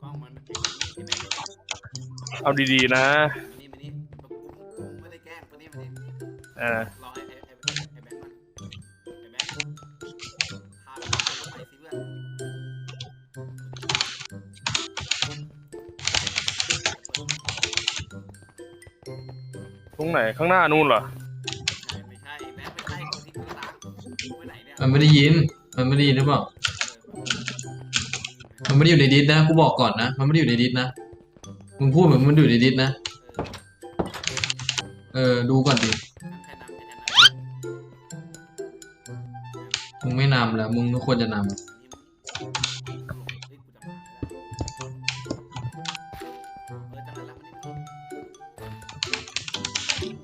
กล้องมันเป็นอย่างนี้ใช่ไหมเอาดีๆนะมานี่มานี่กูกูไม่ได้แกล้งมานี่มานี่เออรอไอ้ไอ้ไอ้ไอ้แบงค์มันไอ้แบงค์พาไปไปสิเพื่อนตรงไหนข้างหน้านู่นเหรอไม่ใช่แบงค์ไม่ใช่คนที่กูตามกูไปไหนเนี่ยมันไม่ได้ยิน มันไม่ได้ยินหรือเปล่า มันไม่ได้อยู่ในดิสนะกูบอกก่อนนะ มันไม่ได้อยู่ในดิสนะ มึงพูดเหมือนมันอยู่ในดิสนะ เออ ดูก่อนดิ มึงไม่นำแล้ว มึงไม่ควรจะนำ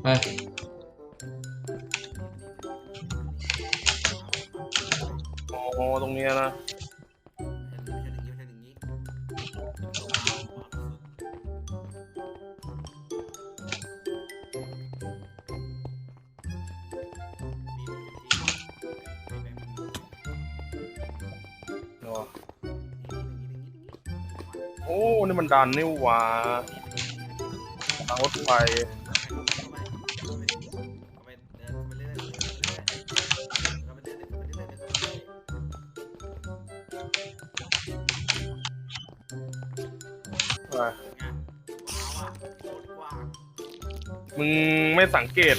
ไป โอ้ นี่มันดันนี่หว่าทางรถไฟมึงไม่สังเกต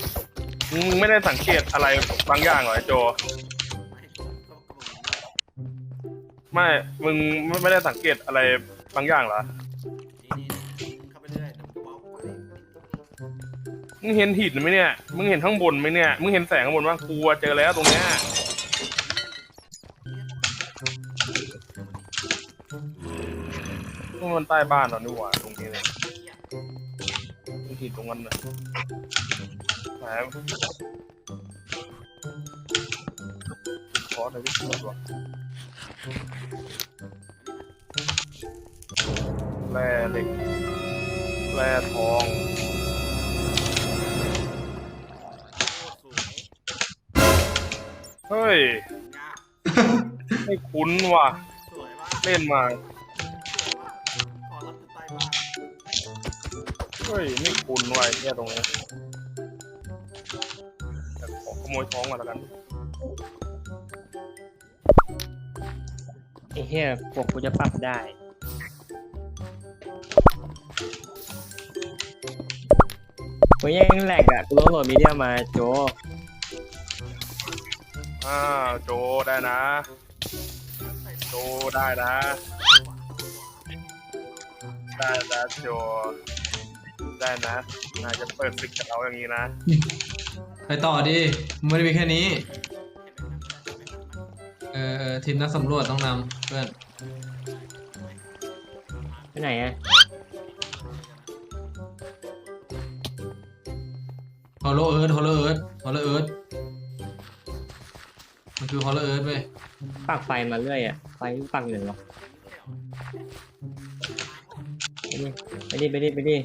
มึงไม่ได้สังเกตอะไรบางอย่างเหรอไอ้โจ ไม่ มึงไม่ได้สังเกตอะไร บางอย่างเหรอมึงเห็นหินไหมเนี่ยมึงเห็นข้างบนไหมเนี่ยมึงเห็นแสงข้างบนว่ากลัวเจอแล้วตรงเนี้ยพวกมันใต้บ้านเรานี่หว่าตรงนี้เลยมึงหินตรงนั้นน่ะแหมคอร์สอะไรที่สุดวะ แร่เหล็ก แร่ทอง เฮ้ย ไม่คุ้นว่ะสวยมากเล่นมาสวยมากขอรับขึ้นไปบ้างเฮ้ย ไม่คุ้นว่ะไอ้เนี่ยตรงนี้แต่ขอขโมยท้องมาแล้วกัน ไอ้เหี้ยพวกกูจะปรับได้ กูยังแหลกอะกูต้องโหลดมีเดียมาโจอ้าวโจได้นะ โจได้นะ ได้นะโจ ได้นะนายจะเปิดศึกกับเราอย่างนี้นะ ไปต่อดิมันไม่ได้มีแค่นี้ เออเออทีมนักสำรวจต้องนำเพื่อน ไปไหนอะ ฮอลโลเอิร์ธฮอลโลเอิร์ธฮอลโลเอิร์ธมันคือฮอลโลเอิร์ธเว้ยปักไฟมาเรื่อยอะไฟปักหนึ่งหรอไปดิไปดิไปดิไปดิ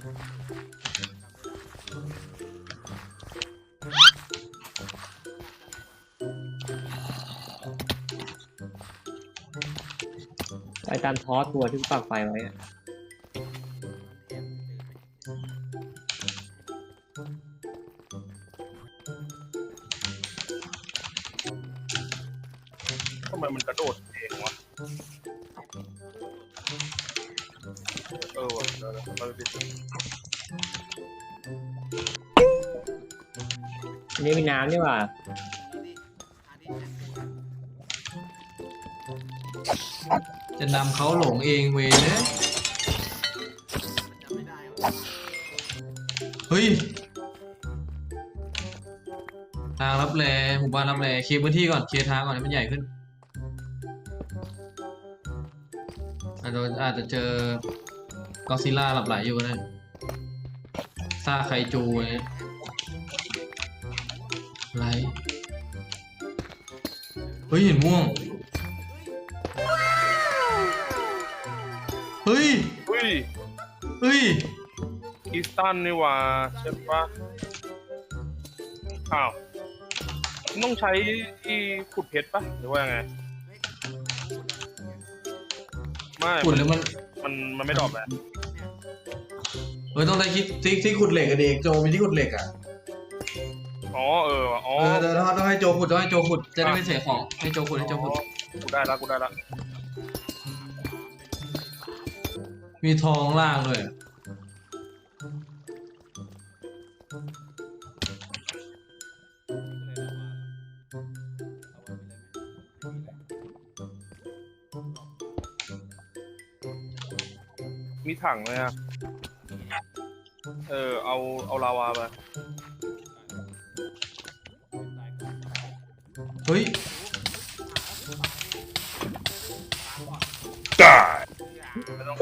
ไปตามทอสตัวที่ปักไฟไว้อะ ไมมันกระโดดเองวะ เออวะเดี๋ยวๆเราไปดูอันนี้มีน้ำนี่หว่าจะนำเขาหลงเองเว้ยเนี่ยเฮ้ยทางรับแลหมู่บ้านรับแลเคลียร์พื้นที่ก่อนเคลียร์ทางก่อนให้มันใหญ่ขึ้น จจะอาจจะเจอกอซิล่าหลับไหลอยู่ก็ได้ซาไคจูอะไรเงี้ยไรเฮ้ยเห็นม่วง เฮ้ยเฮ้ยเฮ้ยคริสตันนี่หว่าใช่ปะอ้าวมันต้องใช้ที่ขุดเพชรปะหรือว่ายังไง ไม่ขุดแล้วมันมันมันไม่ดรอปแหละเออต้องได้คิดที่ที่ขุดเหล็กอะเด็กโจมีที่ขุดเหล็กอะอ๋อเออว่ะอ๋อเออเดี๋ยวต้องให้โจขุดต้องให้โจขุดจะได้ไม่เสียของให้โจขุดให้โจขุดกูได้ละกูได้ละมีทองล่างด้วย ถังเลยอะเออ เอา เอาลาวาไปเฮ้ยไม่ต้อง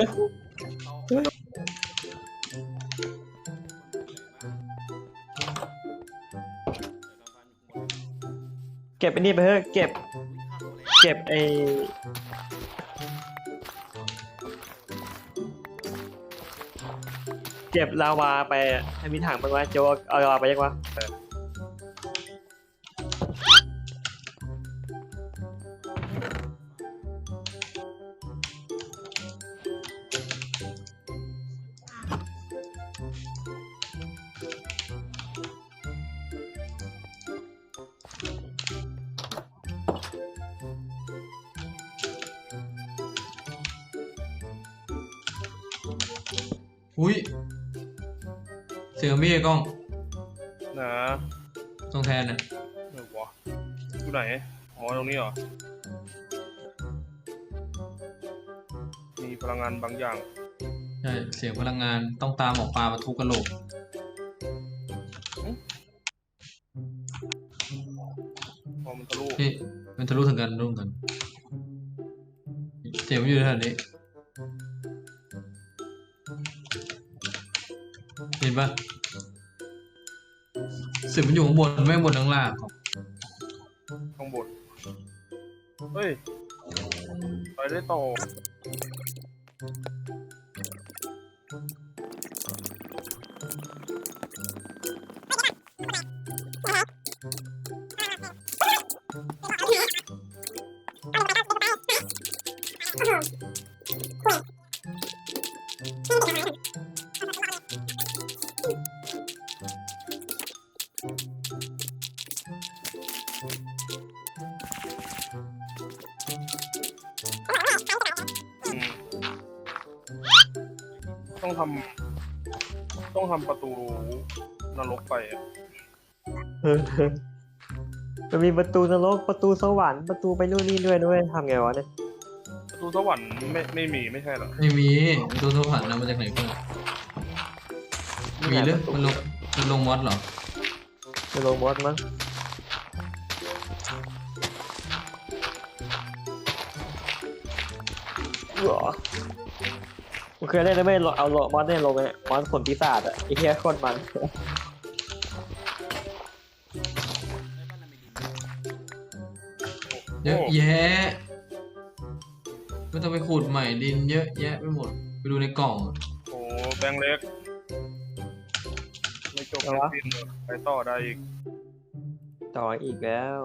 เก็บไอ้นี่ไปเถอะเก็บ เก็บไอ เก็บลาวาไปให้มีถังไปวะโจเอาลาวาไปยังวะอุ้ย เสียงมีไอ้กล้องนะตรงแทนน่ะเออวะอยู่ไหนอ๋อตรงนี้เหรอ มีพลังงานบางอย่าง ใช่เสียงพลังงานต้องตามหมอปลามาทุบกระโหลกพอมันทะลุพี่มันทะลุถึงกันทะลุถึงกันเสียงมันอยู่แถวนี้ เห็นปะเสียงมันอยู่ข้างบนไม่บนข้างล่างข้างบน เฮ้ย ไปได้ต่อ ต้องทำต้องทำประตูนรกไปอะเออมันมีประตูนรกประตูสวรรค์ประตูไปนู่นนี่ด้วยด้วยทำไงวะเนี่ยประตูสวรรค์ไม่ไม่มีไม่ใช่เหรอไม่มีตัวทุกผันนะมาจากไหนเพื่อนมีหรือมันลงมันลงมอสเหรอจะลงบอสมั้งหรอกู เคยเล่นแล้วไม่เอาโลมอสเนี่ยลงเลยมอสผลปีศาจอะไอ้เหี้ยโคตรมัน เยอะแยะไม่ต้องไปขุดใหม่ดินเยอะแยะไปหมด ไปดูในกล่อง โอ้แบงค์เล็ก ไม่จบไม่สิ้นเลยไปต่อได้อีก ต่ออีกแล้ว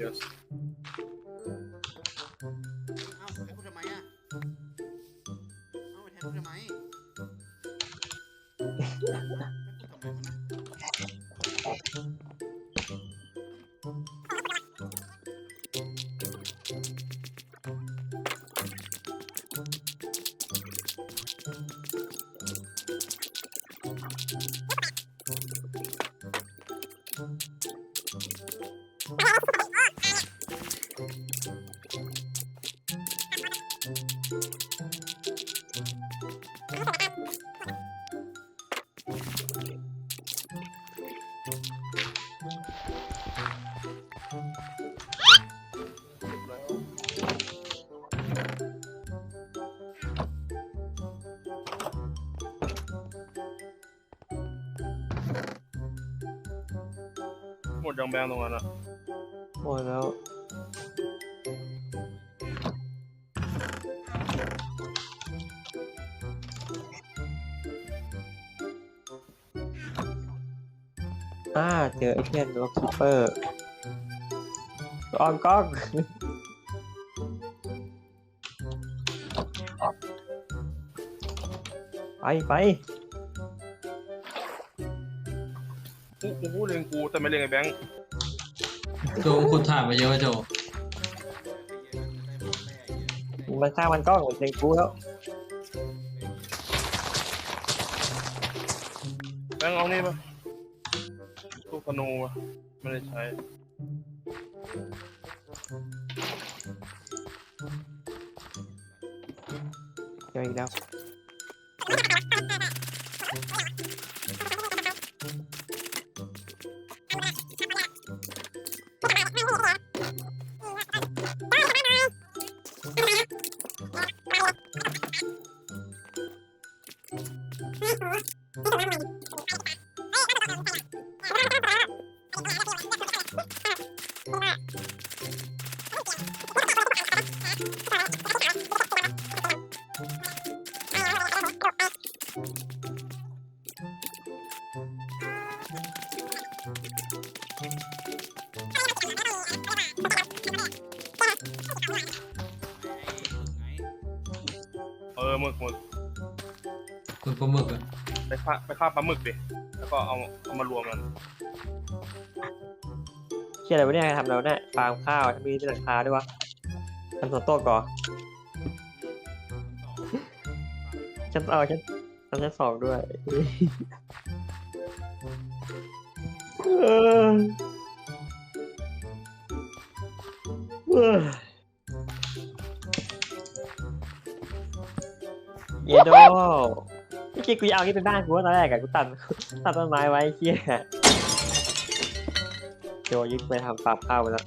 yes ยังแบงตรงนั้นอะหมดแล้ว อ่า เจอไอเทนล็อกคิปเปอร์กล้องกล้อง ไปไป แต่ไม่เล่นไอ้แบงค์โจคุณถามมาเยอะว่าโจมันฆ่ามันกล้องเซ็งกูแล้วแบงค์เอานี่ปะตู้ธนูปะไม่ได้ใช้เจออีกแล้ว เออหมึกหมึกคุณปลาหมึกอะไปฆ่าไปฆ่าปลาหมึกดิ แล้วก็เอาเอามารวมกัน เชี่ยอะไรวะเนี่ยทำแล้วเนี่ยฟาร์มข้าวมีหลังคาด้วยวะทำสวนโต๊ะก่อนฉันเอาฉันทำชั้นสองด้วยเออเออเยโดไม่คิดกูจะเอานี่เป็นบ้านกูว่าตอนแรกอะกูตัดตัดต้นไม้ไว้เชี่ย โจยึดไปทำฟาร์มข้าวไปแล้ว